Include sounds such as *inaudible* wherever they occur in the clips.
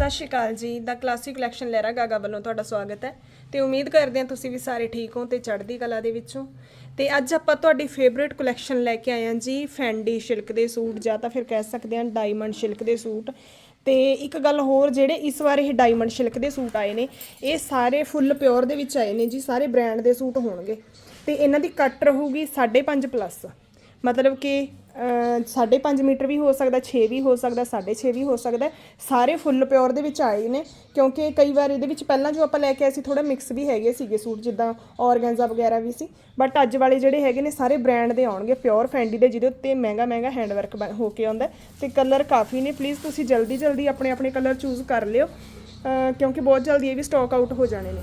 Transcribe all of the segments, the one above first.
ਸਤਿ ਸ਼੍ਰੀ ਅਕਾਲ ਜੀ, ਦਾ ਕਲਾਸਿਕ ਕਲੈਕਸ਼ਨ ਲਹਿਰਾ ਗਾਗਾ ਵੱਲੋਂ ਤੁਹਾਡਾ ਸਵਾਗਤ ਹੈ। ਤੇ ਉਮੀਦ ਕਰਦੇ ਹਾਂ ਤੁਸੀਂ ਵੀ ਸਾਰੇ ਠੀਕ ਹੋ ਤੇ ਚੜ੍ਹਦੀ ਕਲਾ ਦੇ ਵਿੱਚੋਂ। ਤੇ ਅੱਜ ਆਪਾਂ ਤੁਹਾਡੀ ਫੇਵਰਿਟ ਕਲੈਕਸ਼ਨ ਲੈ ਕੇ ਆਏ ਹਾਂ ਜੀ ਫੈਂਡੀ ਸਿਲਕ ਦੇ ਸੂਟ, ਜਾਂ ਤਾਂ ਫਿਰ ਕਹਿ ਸਕਦੇ ਹਾਂ ਡਾਇਮੰਡ ਸਿਲਕ ਦੇ ਸੂਟ। ਤੇ ਇੱਕ ਗੱਲ ਹੋਰ, ਜਿਹੜੇ ਇਸ ਵਾਰ ਇਹ ਡਾਇਮੰਡ ਸਿਲਕ ਦੇ ਸੂਟ ਆਏ ਨੇ, ਇਹ ਸਾਰੇ ਫੁੱਲ ਪਿਓਰ ਦੇ ਵਿੱਚ ਆਏ ਨੇ ਜੀ, ਸਾਰੇ ਬ੍ਰਾਂਡ ਦੇ ਸੂਟ ਹੋਣਗੇ। ਤੇ ਇਹਨਾਂ ਦੀ ਕੱਟ ਰਹੂਗੀ 5.5 ਪਲੱਸ ਮਤਲਬ ਕਿ 5.5 ਮੀਟਰ ਵੀ ਹੋ ਸਕਦਾ 6 ਵੀ ਹੋ ਸਕਦਾ 6.5 ਵੀ ਹੋ ਸਕਦਾ, ਸਾਰੇ ਫੁੱਲ ਪਿਓਰ ਦੇ ਵਿੱਚ ਆਏ ਨੇ, ਕਿਉਂਕਿ ਕਈ ਵਾਰ ਇਹਦੇ ਵਿੱਚ ਪਹਿਲਾਂ ਜੋ ਆਪਾਂ ਲੈ ਕੇ ਆਏ ਸੀ ਥੋੜਾ ਮਿਕਸ ਵੀ ਹੈਗੇ ਸੀਗੇ ਸੂਟ, ਜਿੱਦਾਂ ਔਰਗੈਂਜ਼ਾ ਵਗੈਰਾ ਵੀ ਸੀ ਬਟ ਅੱਜ ਵਾਲੇ ਜਿਹੜੇ ਹੈਗੇ ਨੇ, ਸਾਰੇ ਬ੍ਰਾਂਡ ਦੇ ਆਉਣਗੇ ਪਿਓਰ ਫੈਂਡੀ ਦੇ, ਜਿਹਦੇ ਉੱਤੇ ਮਹਿੰਗਾ ਮਹਿੰਗਾ ਹੈਂਡਵਰਕ ਹੋ ਕੇ ਆਉਂਦਾ ਹੈ, ਤੇ ਕਲਰ ਕਾਫੀ ਨੇ ਪਲੀਜ਼ ਤੁਸੀਂ ਜਲਦੀ ਜਲਦੀ ਆਪਣੇ ਆਪਣੇ ਕਲਰ ਚੂਜ਼ ਕਰ ਲਿਓ ਕਿਉਂਕਿ ਬਹੁਤ ਜਲਦੀ ਇਹ ਵੀ ਸਟਾਕ ਆਊਟ ਹੋ ਜਾਣੇ ਨੇ।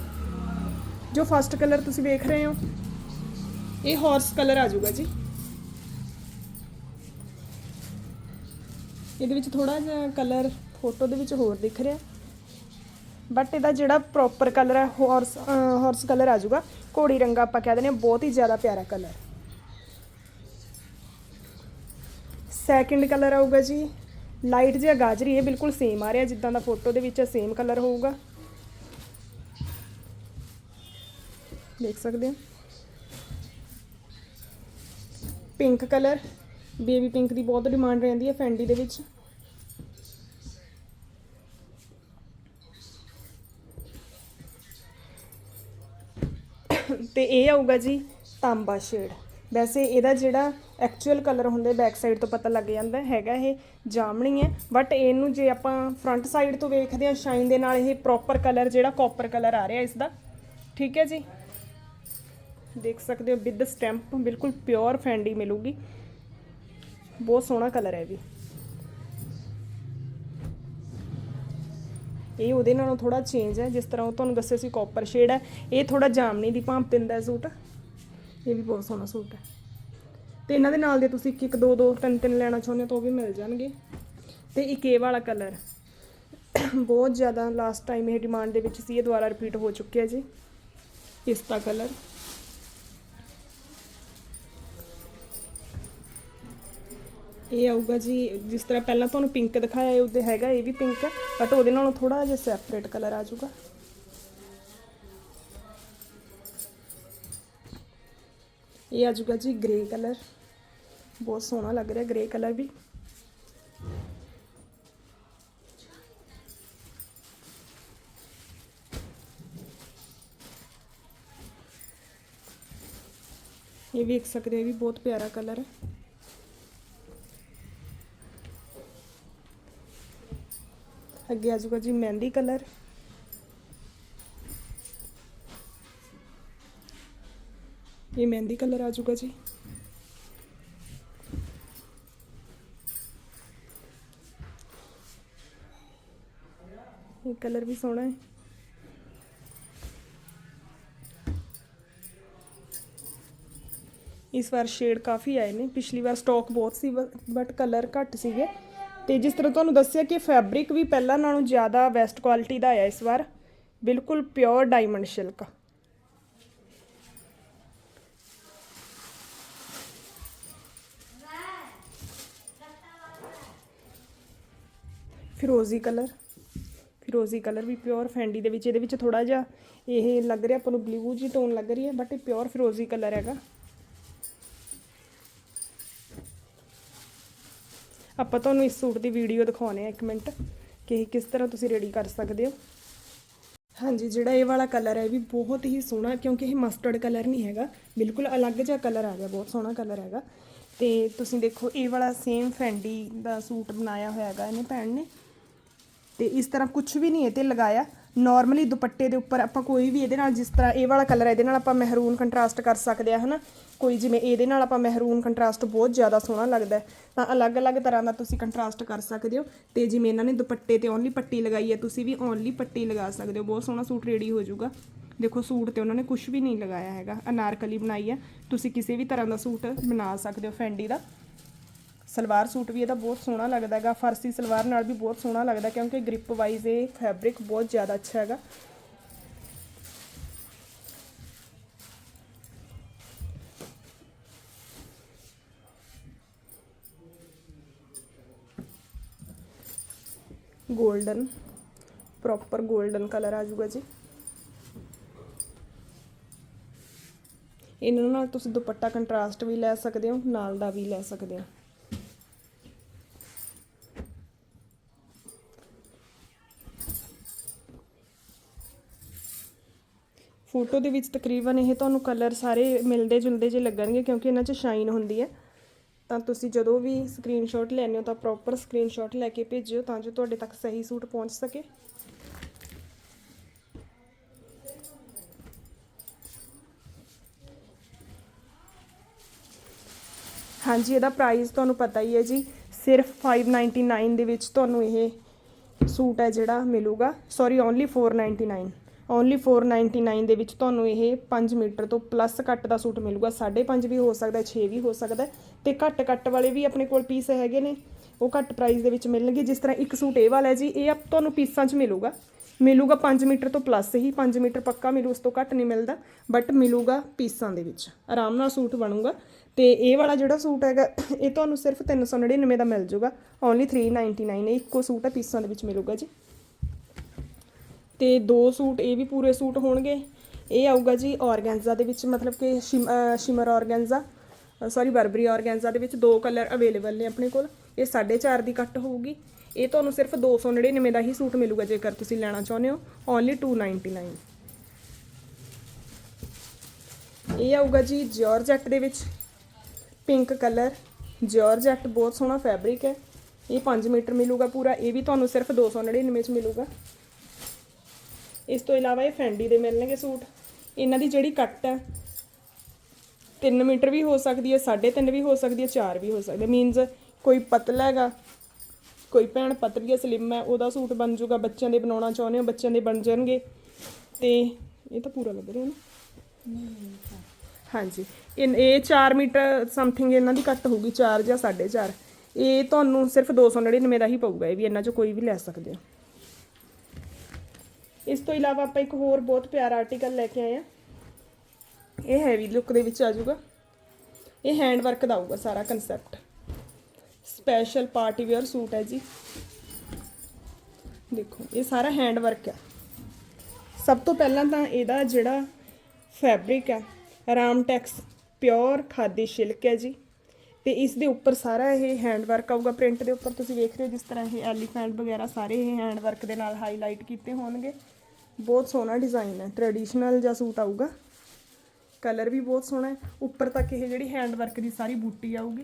ਜੋ ਫਸਟ ਕਲਰ ਤੁਸੀਂ ਵੇਖ ਰਹੇ ਹੋ, ਇਹ ਹਾਰਸ ਕਲਰ ਆ ਜਾਊਗਾ ਜੀ। ਇਹਦੇ ਵਿੱਚ ਥੋੜਾ ਜਿਹਾ ਕਲਰ ਫੋਟੋ ਦੇ ਵਿੱਚ ਹੋਰ ਦਿਖ ਰਿਹਾ। ਬਟ ਇਹਦਾ ਜਿਹੜਾ ਪ੍ਰੋਪਰ ਕਲਰ ਹੈ ਹਾਰਸ ਹਾਰਸ ਕਲਰ ਆ ਜਾਊਗਾ। ਘੋੜੀ ਰੰਗਾ ਆਪਾਂ ਕਹਿ ਦਿੰਦੇ ਹਾਂ, ਬਹੁਤ ਹੀ ਜ਼ਿਆਦਾ ਪਿਆਰਾ ਕਲਰ ਸੈਕਿੰਡ ਕਲਰ ਆਊਗਾ ਜੀ ਲਾਈਟ ਜਿਹਾ ਗਾਜਰੀ, ਇਹ ਬਿਲਕੁਲ ਸੇਮ ਆ ਰਿਹਾ, ਜਿੱਦਾਂ ਦਾ ਫੋਟੋ ਦੇ ਵਿੱਚ ਸੇਮ ਕਲਰ ਹੋਊਗਾ। ਦੇਖ ਸਕਦੇ ਹੋ? ਪਿੰਕ ਕਲਰ ਬੇਬੀ ਪਿੰਕ ਦੀ ਬਹੁਤ ਡਿਮਾਂਡ ਰਹਿੰਦੀ ਹੈ ਫੈਂਡੀ ਦੇ ਵਿੱਚ। ਤੇ ਇਹ ਆਊਗਾ ਜੀ ਤਾਂਬਾ ਸ਼ੇਡ। ਵੈਸੇ ਇਹਦਾ ਜਿਹੜਾ ਐਕਚੁਅਲ ਕਲਰ ਹੁੰਦਾ ਬੈਕ ਸਾਈਡ ਤੋਂ ਪਤਾ ਲੱਗ ਜਾਂਦਾ, ਹੈਗਾ ਇਹ ਜਾਮਣੀ ਹੈ। ਬਟ ਇਹਨੂੰ ਜੇ ਆਪਾਂ ਫਰੰਟ ਸਾਈਡ ਤੋਂ ਵੇਖਦੇ ਹਾਂ ਸ਼ਾਈਨ ਦੇ ਨਾਲ ਇਹ ਪ੍ਰੋਪਰ ਕਲਰ ਜਿਹੜਾ ਕਾਪਰ ਕਲਰ ਆ ਰਿਹਾ ਇਸ ਦਾ ਠੀਕ ਹੈ ਜੀ? ਦੇਖ ਸਕਦੇ ਹੋ ਵਿਦ ਸਟੈਂਪ ਬਿਲਕੁਲ ਪਿਓਰ ਫੈਂਡੀ ਮਿਲੂਗੀ। ਬਹੁਤ ਸੋਹਣਾ ਕਲਰ ਹੈ ਇਹ ਵੀ। ਇਹ ਉਹਦੇ ਨਾਲੋਂ ਥੋੜਾ ਚੇਂਜ ਹੈ, ਜਿਸ ਤਰ੍ਹਾਂ ਉਹ ਤੁਹਾਨੂੰ ਦੱਸਿਆ ਸੀ ਕਾਪਰ ਸ਼ੇਡ ਹੈ। ਇਹ ਥੋੜਾ ਜਾਮਨੀ ਦੀ ਭਾਂਪ ਦਿੰਦਾ ਸੂਟ। ਇਹ ਵੀ ਬਹੁਤ ਸੋਹਣਾ ਸੂਟ ਹੈ। ਤੇ ਇਹਨਾਂ ਦੇ ਨਾਲ ਦੇ ਤੁਸੀਂ ਇੱਕ ਇੱਕ ਦੋ ਦੋ ਤਿੰਨ ਤਿੰਨ ਲੈਣਾ ਚਾਹੁੰਦੇ ਹੋ ਤਾਂ ਉਹ ਵੀ ਮਿਲ ਜਾਣਗੇ। ਤੇ ਇੱਕ ਇਹ ਵਾਲਾ ਕਲਰ। ਬਹੁਤ ਜ਼ਿਆਦਾ ਲਾਸਟ ਟਾਈਮ ਇਹ ਡਿਮਾਂਡ ਦੇ ਵਿੱਚ ਸੀ, ਇਹ ਦੁਬਾਰਾ ਰਿਪੀਟ ਹੋ ਚੁੱਕਿਆ ਜੀ। ਇਸ ਦਾ ਕਲਰ। ਇਹ ਆਊਗਾ ਜੀ, ਜਿਸ ਤਰ੍ਹਾਂ ਪਹਿਲਾਂ ਤੁਹਾਨੂੰ ਪਿੰਕ ਦਿਖਾਇਆ ਹੈ ਉਹਦੇ ਹੈਗਾ, ਇਹ ਵੀ ਪਿੰਕ ਹੈ ਬਟ ਉਹਦੇ ਨਾਲੋਂ ਥੋੜਾ ਜਿਹਾ ਸੈਪਰੇਟ ਕਲਰ ਆ ਜਾਊਗਾ। ਇਹ ਆ ਜਾਊਗਾ ਜੀ ਗ੍ਰੇ ਕਲਰ ਬਹੁਤ ਸੋਹਣਾ ਲੱਗ ਰਿਹਾ ਗ੍ਰੇ ਕਲਰ ਵੀ। ਇਹ ਵੇਖ ਸਕਦੇ ਹੋ, ਇਹ ਵੀ ਬਹੁਤ ਪਿਆਰਾ ਕਲਰ ਹੈ। ਅੱਗੇ ਆ ਜਾਊਗਾ ਜੀ ਮਹਿੰਦੀ ਕਲਰ। ਇਹ ਮਹਿੰਦੀ ਕਲਰ ਆ ਜਾਊਗਾ ਜੀ। ਇਹ ਕਲਰ ਵੀ ਸੋਹਣਾ ਹੈ। ਇਸ ਵਾਰ ਸ਼ੇਡ ਕਾਫੀ ਆਏ ਨੇ। ਪਿਛਲੀ ਵਾਰ ਸਟਾਕ ਬਹੁਤ ਸੀ ਬਟ ਕਲਰ ਘੱਟ ਸੀਗੇ। ਤੇ ਜਿਸ ਤਰ੍ਹਾਂ ਤੁਹਾਨੂੰ ਦੱਸਿਆ ਕਿ ਫੈਬਰਿਕ ਵੀ ਪਹਿਲਾਂ ਨਾਲੋਂ ਜ਼ਿਆਦਾ ਬੈਸਟ ਕੁਆਲਿਟੀ ਦਾ ਆਇਆ ਇਸ ਵਾਰ, ਬਿਲਕੁਲ ਪਿਓਰ ਡਾਇਮੰਡ ਸਿਲਕ ਫਿਰੋਜ਼ੀ ਕਲਰ ਫਿਰੋਜ਼ੀ ਕਲਰ ਵੀ ਪਿਓਰ ਫੈਂਡੀ ਦੇ ਵਿੱਚ, ਇਹਦੇ ਵਿੱਚ ਥੋੜਾ ਜਿਹਾ ਇਹ ਲੱਗ ਰਿਹਾ, ਆਪਾਂ ਨੂੰ ਬਲੂ ਜੀ ਟੋਨ ਲੱਗ ਰਹੀ ਹੈ ਬਟ ਇਹ ਪਿਓਰ ਫਿਰੋਜ਼ੀ ਕਲਰ ਹੈਗਾ। ਆਪਾਂ ਤੁਹਾਨੂੰ ਇਸ ਸੂਟ ਦੀ ਵੀਡੀਓ ਦਿਖਾਉਣੇ ਆ ਇੱਕ ਮਿੰਟ ਕਿ ਇਹ ਕਿਸ ਤਰ੍ਹਾਂ ਤੁਸੀਂ ਰੈਡੀ ਕਰ ਸਕਦੇ ਹੋ। ਹਾਂਜੀ, ਜਿਹੜਾ ਇਹ ਵਾਲਾ ਕਲਰ ਹੈ ਇਹ ਵੀ ਬਹੁਤ ਹੀ ਸੋਹਣਾ ਕਿਉਂਕਿ ਇਹ ਮਸਟਰਡ ਕਲਰ ਨਹੀਂ ਹੈਗਾ। ਬਿਲਕੁਲ ਅਲੱਗ ਜਿਹਾ ਕਲਰ ਆ ਗਿਆ, ਬਹੁਤ ਸੋਹਣਾ ਕਲਰ ਹੈਗਾ। ਤੇ ਤੁਸੀਂ ਦੇਖੋ, ਇਹ ਵਾਲਾ ਸੇਮ ਫੈਂਡੀ ਦਾ ਸੂਟ ਬਣਾਇਆ ਹੋਇਆ ਹੈਗਾ ਇਹਨੇ ਭੈਣ ਨੇ। ਤੇ ਇਸ ਤਰ੍ਹਾਂ ਕੁਝ ਵੀ ਨਹੀਂ ਇਹ ਤੇ ਲਗਾਇਆ। ਨਾਰਮਲੀ ਦੁਪੱਟੇ ਦੇ ਉੱਪਰ ਆਪਾਂ ਕੋਈ ਵੀ ਇਹਦੇ ਨਾਲ ਜਿਸ ਤਰ੍ਹਾਂ ਇਹ ਵਾਲਾ ਕਲਰ ਹੈ ਇਹਦੇ ਨਾਲ ਆਪਾਂ ਮਹਿਰੂਨ ਕੰਟਰਾਸਟ ਕਰ ਸਕਦੇ ਆ, ਹਨਾ? ਕੋਈ ਜਿਵੇਂ ਇਹਦੇ ਨਾਲ ਆਪਾਂ ਮਹਿਰੂਨ ਕੰਟਰਾਸਟ ਬਹੁਤ ਜ਼ਿਆਦਾ ਸੋਹਣਾ ਲੱਗਦਾ ਤਾਂ ਅਲੱਗ-ਅਲੱਗ ਤਰ੍ਹਾਂ ਦਾ ਤੁਸੀਂ ਕੰਟਰਾਸਟ ਕਰ ਸਕਦੇ ਹੋ। ਤੇ ਜਿਵੇਂ ਇਹਨਾਂ ਨੇ ਦੁਪੱਟੇ ਤੇ ਓਨਲੀ ਪੱਟੀ ਲਗਾਈ ਹੈ, ਤੁਸੀਂ ਵੀ ਓਨਲੀ ਪੱਟੀ ਲਗਾ ਸਕਦੇ ਹੋ। ਬਹੁਤ ਸੋਹਣਾ ਸੂਟ ਰੈਡੀ ਹੋ ਜਾਊਗਾ। ਦੇਖੋ, ਸੂਟ ਤੇ ਉਹਨਾਂ ਨੇ ਕੁਝ ਵੀ ਨਹੀਂ ਲਗਾਇਆ ਹੈਗਾ। ਅਨਾਰਕਲੀ ਬਣਾਈ ਹੈ। ਤੁਸੀਂ ਕਿਸੇ ਵੀ ਤਰ੍ਹਾਂ ਦਾ ਸੂਟ ਬਣਾ ਸਕਦੇ ਹੋ ਫੈਂਡੀ ਦਾ। ਸਲਵਾਰ ਸੂਟ ਵੀ ਇਹਦਾ ਬਹੁਤ ਸੋਹਣਾ ਲੱਗਦਾ ਹੈਗਾ, ਫਰਸੀ ਸਲਵਾਰ ਨਾਲ ਵੀ ਬਹੁਤ ਸੋਹਣਾ ਲੱਗਦਾ ਕਿਉਂਕਿ ਗ੍ਰਿਪ ਵਾਈਜ਼ ਇਹ ਫੈਬਰਿਕ ਬਹੁਤ ਜ਼ਿਆਦਾ ਅੱਛਾ ਹੈਗਾ। ਗੋਲਡਨ ਪ੍ਰੋਪਰ ਗੋਲਡਨ ਕਲਰ ਆ ਜਾਊਗਾ ਜੀ। ਇਹਨਾਂ ਨਾਲ ਤੁਸੀਂ ਦੁਪੱਟਾ ਕੰਟਰਾਸਟ ਵੀ ਲੈ ਸਕਦੇ ਹੋ, ਨਾਲ ਦਾ ਵੀ ਲੈ ਸਕਦੇ ਹੋ। ਫੋਟੋ ਦੇ ਵਿੱਚ ਤਕਰੀਬਨ ਇਹ ਤੁਹਾਨੂੰ ਕਲਰ ਸਾਰੇ ਮਿਲਦੇ ਜੁਲਦੇ ਜੇ ਲੱਗਣਗੇ ਕਿਉਂਕਿ ਇਹਨਾਂ 'ਚ ਸ਼ਾਈਨ ਹੁੰਦੀ ਹੈ। ਤਾਂ ਤੁਸੀਂ ਜਦੋਂ ਵੀ ਸਕਰੀਨਸ਼ਾਟ ਲੈਣੇ ਹੋ ਤਾਂ ਪ੍ਰੋਪਰ ਸਕਰੀਨਸ਼ਾਟ ਲੈ ਕੇ ਭੇਜਿਓ ਤਾਂ ਜੋ ਤੁਹਾਡੇ ਤੱਕ ਸਹੀ ਸੂਟ ਪਹੁੰਚ ਸਕੇ। ਹਾਂਜੀ, ਇਹਦਾ ਪ੍ਰਾਈਸ ਤੁਹਾਨੂੰ ਪਤਾ ਹੀ ਹੈ ਜੀ। ਸਿਰਫ 599 ਦੇ ਵਿੱਚ ਤੁਹਾਨੂੰ ਇਹ ਸੂਟ ਹੈ ਜਿਹੜਾ ਮਿਲੂਗਾ। ਸੌਰੀ ਓਨਲੀ 499 ਓਨਲੀ 499 ਦੇ ਵਿੱਚ ਤੁਹਾਨੂੰ ਇਹ 5 ਮੀਟਰ ਤੋਂ ਪਲੱਸ ਕੱਟ ਦਾ ਸੂਟ ਮਿਲੂਗਾ। 5.5 ਵੀ ਹੋ ਸਕਦਾ 6 ਵੀ ਹੋ ਸਕਦਾ ਤੇ ਘੱਟ ਕੱਟ ਵਾਲੇ ਵੀ ਆਪਣੇ ਕੋਲ ਪੀਸ ਹੈਗੇ ਨੇ। ਉਹ ਘੱਟ ਪ੍ਰਾਈਸ ਦੇ ਵਿੱਚ ਮਿਲਣਗੇ। ਜਿਸ ਤਰ੍ਹਾਂ ਇੱਕ ਸੂਟ ਇਹ ਵਾਲਾ ਜੀ, ਇਹ ਆਪ ਤੁਹਾਨੂੰ ਪੀਸਾਂ 'ਚ ਮਿਲੂਗਾ। ਮਿਲੂਗਾ 5 ਮੀਟਰ ਤੋਂ ਪਲੱਸ ਹੀ 5 ਮੀਟਰ ਪੱਕਾ ਮਿਲੂ, ਉਸ ਤੋਂ ਘੱਟ ਨਹੀਂ ਮਿਲਦਾ ਬਟ ਮਿਲੂਗਾ ਪੀਸਾਂ ਦੇ ਵਿੱਚ। ਆਰਾਮ ਨਾਲ ਸੂਟ ਬਣੂਗਾ। ਤੇ ਇਹ ਵਾਲਾ ਜਿਹੜਾ ਸੂਟ ਹੈਗਾ, ਇਹ ਤੁਹਾਨੂੰ ਸਿਰਫ 399 ਦਾ ਮਿਲ ਜੂਗਾ। ਓਨਲੀ 399 ਇਹ ਇੱਕੋ ਸੂਟ ਹੈ, ਪੀਸਾਂ ਦੇ ਵਿੱਚ ਮਿਲੂਗਾ ਜੀ। ਤੇ ਦੋ ਸੂਟ, ਇਹ ਵੀ ਪੂਰੇ ਸੂਟ ਹੋਣਗੇ। ਇਹ ਆਊਗਾ ਜੀ ਔਰਗੈਂਜ਼ਾ ਦੇ ਵਿੱਚ, ਮਤਲਬ ਕਿ shim- shimmer organza sorry Burberry organza ਦੇ ਵਿੱਚ ਦੋ ਕਲਰ ਅਵੇਲੇਬਲ ਨੇ ਆਪਣੇ ਕੋਲ। ਇਹ 4.5 ਦੀ ਕੱਟ ਹੋਊਗੀ। ਇਹ ਤੁਹਾਨੂੰ ਸਿਰਫ 299 ਦਾ ਹੀ ਸੂਟ ਮਿਲੂਗਾ, ਜੇਕਰ ਤੁਸੀਂ ਲੈਣਾ ਚਾਹੁੰਦੇ ਹੋ। ਓਨਲੀ 299 ਇਹ ਆਊਗਾ ਜੀ ਜਾਰਜੈਟ ਦੇ ਵਿੱਚ। ਪਿੰਕ ਕਲਰ ਜਾਰਜੈਟ ਬਹੁਤ ਸੋਹਣਾ ਫੈਬਰਿਕ ਹੈ। ਇਹ 5 ਮੀਟਰ ਮਿਲੂਗਾ ਪੂਰਾ। ਇਹ ਵੀ ਤੁਹਾਨੂੰ ਸਿਰਫ 299 ਚ ਮਿਲੂਗਾ। ਇਸ ਤੋਂ ਇਲਾਵਾ ਇਹ ਫੈਂਡੀ ਦੇ ਮਿਲਣਗੇ ਸੂਟ। ਇਹਨਾਂ ਦੀ ਜਿਹੜੀ ਕੱਟ ਹੈ 3 ਮੀਟਰ ਵੀ ਹੋ ਸਕਦੀ ਹੈ 3.5 ਵੀ ਹੋ ਸਕਦੀ ਹੈ 4 ਵੀ ਹੋ ਸਕਦੀ ਹੈ। ਮੀਨਸ ਕੋਈ ਪਤਲਾ ਹੈਗਾ, ਕੋਈ ਭੈਣ ਪਤਲੀ ਹੈ ਸਲਿਮ ਹੈ, ਉਹਦਾ ਸੂਟ ਬਣ ਜਾਊਗਾ। ਬੱਚਿਆਂ ਦੇ ਬਣਾਉਣਾ ਚਾਹੁੰਦੇ ਹੋ, ਬੱਚਿਆਂ ਦੇ ਬਣ ਜਾਣਗੇ। ਤੇ ਇਹ ਤਾਂ ਪੂਰਾ ਲੱਗ ਰਿਹਾ ਨਾ। ਹਾਂਜੀ। ਇਹ ਇਹ 4 ਮੀਟਰ ਸਮਥਿੰਗ ਇਹਨਾਂ ਦੀ ਕੱਟ ਹੋਊਗੀ 4 ਜਾਂ 4.5 ਇਹ ਤੁਹਾਨੂੰ ਸਿਰਫ 299 ਦਾ ਹੀ ਪਊਗਾ, ਇਹ ਵੀ ਇਹਨਾਂ ਚੋਂ ਕੋਈ ਵੀ ਲੈ ਸਕਦੇ ਹੋ। ਇਸ ਤੋਂ ਇਲਾਵਾ ਆਪਾਂ ਇੱਕ ਹੋਰ ਬਹੁਤ ਪਿਆਰਾ ਆਰਟੀਕਲ ਲੈ ਕੇ ਆਏ ਆ ਇਹ ਹੈਵੀ ਲੁੱਕ ਦੇ ਵਿੱਚ ਆ ਜਾਊਗਾ। ਇਹ ਹੈਂਡ ਵਰਕ ਦਾ ਆਊਗਾ ਸਾਰਾ concept special party wear suit ਹੈ ਜੀ। ਦੇਖੋ, ਇਹ ਸਾਰਾ ਹੈਂਡ ਵਰਕ ਹੈ। ਸਭ ਤੋਂ ਪਹਿਲਾਂ ਤਾਂ ਇਹਦਾ ਜਿਹੜਾ ਫੈਬਰਿਕ ਹੈ ਰਾਮਟੈਕਸ ਪਿਓਰ ਖਾਦੀ ਸਿਲਕ ਹੈ ਜੀ। ਤੇ ਇਸ ਦੇ ਉੱਪਰ ਸਾਰਾ ਇਹ ਹੈਂਡ ਵਰਕ ਆਊਗਾ। ਪ੍ਰਿੰਟ ਦੇ ਉੱਪਰ ਤੁਸੀਂ ਵੇਖ ਰਹੇ ਹੋ ਜਿਸ ਤਰ੍ਹਾਂ ਇਹ ਐਲੀਫੈਂਟ ਵਗੈਰਾ ਸਾਰੇ ਇਹ ਹੈਂਡ ਵਰਕ ਦੇ ਨਾਲ ਹਾਈਲਾਈਟ ਕੀਤੇ ਹੋਣਗੇ। ਬਹੁਤ ਸੋਹਣਾ ਡਿਜ਼ਾਈਨ ਹੈ। ਟ੍ਰੈਡੀਸ਼ਨਲ ਜਿਹਾ ਸੂਟ ਆਊਗਾ। ਕਲਰ ਵੀ ਬਹੁਤ ਸੋਹਣਾ ਹੈ। ਉੱਪਰ ਤੱਕ ਇਹ ਜਿਹੜੀ ਹੈਂਡ ਵਰਕ ਦੀ ਸਾਰੀ ਬੂਟੀ ਆਊਗੀ।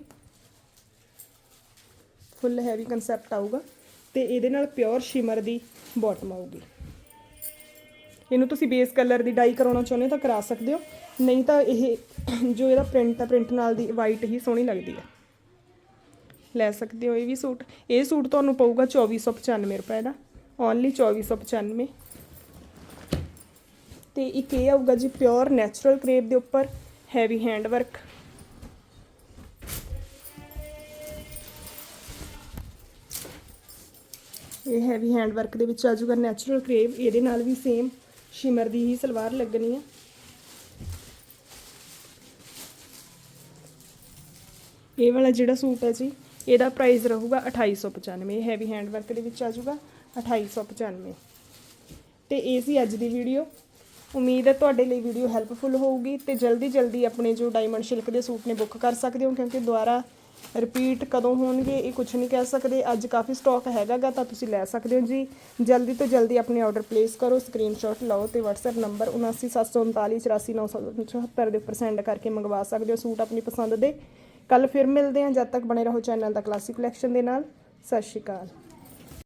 ਫੁੱਲ ਹੈਵੀ ਕਨਸੈਪਟ ਆਊਗਾ। ਤੇ ਇਹਦੇ ਨਾਲ ਪਿਓਰ ਸ਼ਿਮਰ ਦੀ ਬਾਟਮ ਆਊਗੀ। ਇਹਨੂੰ ਤੁਸੀਂ ਬੇਸ ਕਲਰ ਦੀ ਡਾਈ ਕਰਾਉਣਾ ਚਾਹੁੰਦੇ ਹੋ ਤਾਂ ਕਰਾ ਸਕਦੇ ਹੋ। ਨਹੀਂ ਤਾਂ ਇਹ *coughs* ਜੋ ਇਹਦਾ ਪ੍ਰਿੰਟ ਹੈ ਪ੍ਰਿੰਟ ਨਾਲ ਦੀ ਵਾਈਟ ਹੀ ਸੋਹਣੀ ਲੱਗਦੀ ਹੈ। ਲੈ ਸਕਦੇ ਹੋ ਇਹ ਵੀ ਸੂਟ। ਇਹ ਸੂਟ ਤੁਹਾਨੂੰ ਪਊਗਾ 2495 ਰੁਪਏ ਦਾ। ਓਨਲੀ 2495 ਤੇ ਇੱਕ ਇਹ ਆਊਗਾ ਜੀ ਪਿਓਰ ਨੈਚੁਰਲ ਕਰੇਪ ਦੇ ਉੱਪਰ ਹੈਵੀ ਹੈਂਡ ਵਰਕ ਇਹ ਹੈਵੀ ਹੈਂਡ ਵਰਕ ਦੇ ਵਿੱਚ ਆ ਜਾਊਗਾ ਨੈਚੁਰਲ ਕਰੇਵ ਇਹਦੇ ਨਾਲ ਵੀ ਸੇਮ ਸ਼ਿਮਰ ਦੀ ਹੀ ਸਲਵਾਰ ਲੱਗਣੀ ਹੈ ਇਹ ਵਾਲਾ ਜਿਹੜਾ ਸੂਟ ਹੈ ਜੀ, ਇਹਦਾ ਪ੍ਰਾਈਸ ਰਹੂਗਾ 2895 ਇਹ ਹੈਵੀ ਹੈਂਡ ਵਰਕ ਦੇ ਵਿੱਚ ਆ ਜਾਊਗਾ 2895 ਤੇ ਇਹ ਸੀ ਅੱਜ ਦੀ ਵੀਡੀਓ ਉਮੀਦ ਹੈ ਤੁਹਾਡੇ ਲਈ ਵੀਡੀਓ ਹੈਲਪਫੁਲ ਹੋਊਗੀ ਤੇ ਜਲਦੀ ਜਲਦੀ ਆਪਣੇ ਜੋ ਡਾਇਮੰਡ ਸਿਲਕ ਦੇ ਸੂਟ ਨੇ ਬੁੱਕ ਕਰ ਸਕਦੇ ਹੋ, ਕਿਉਂਕਿ ਦੁਬਾਰਾ ਰਿਪੀਟ ਕਦੋਂ ਹੋਣਗੇ, ਇਹ ਕੁਝ ਨਹੀਂ ਕਹਿ ਸਕਦੇ। ਅੱਜ ਕਾਫੀ ਸਟਾਕ ਹੈਗਾਗਾ ਤਾਂ ਤੁਸੀਂ ਲੈ ਸਕਦੇ ਹੋ ਜੀ। ਜਲਦੀ ਤੋਂ ਜਲਦੀ ਆਪਣੇ ਆਰਡਰ ਪਲੇਸ ਕਰੋ ਸਕਰੀਨਸ਼ਾਟ ਲਓ ਤੇ WhatsApp ਨੰਬਰ 7973394974 ਦੇ ਉੱਪਰ ਸੈਂਡ ਕਰਕੇ ਮੰਗਵਾ ਸਕਦੇ ਹੋ ਸੂਟ ਆਪਣੀ ਪਸੰਦ ਦੇ। ਕੱਲ ਫਿਰ ਮਿਲਦੇ ਹਾਂ, ਜਦ ਤੱਕ ਬਣੇ ਰਹੋ ਚੈਨਲ ਦਾ ਕਲਾਸਿਕ ਕਲੈਕਸ਼ਨ ਦੇ ਨਾਲ। ਸਤਿ ਸ਼੍ਰੀ ਅਕਾਲ।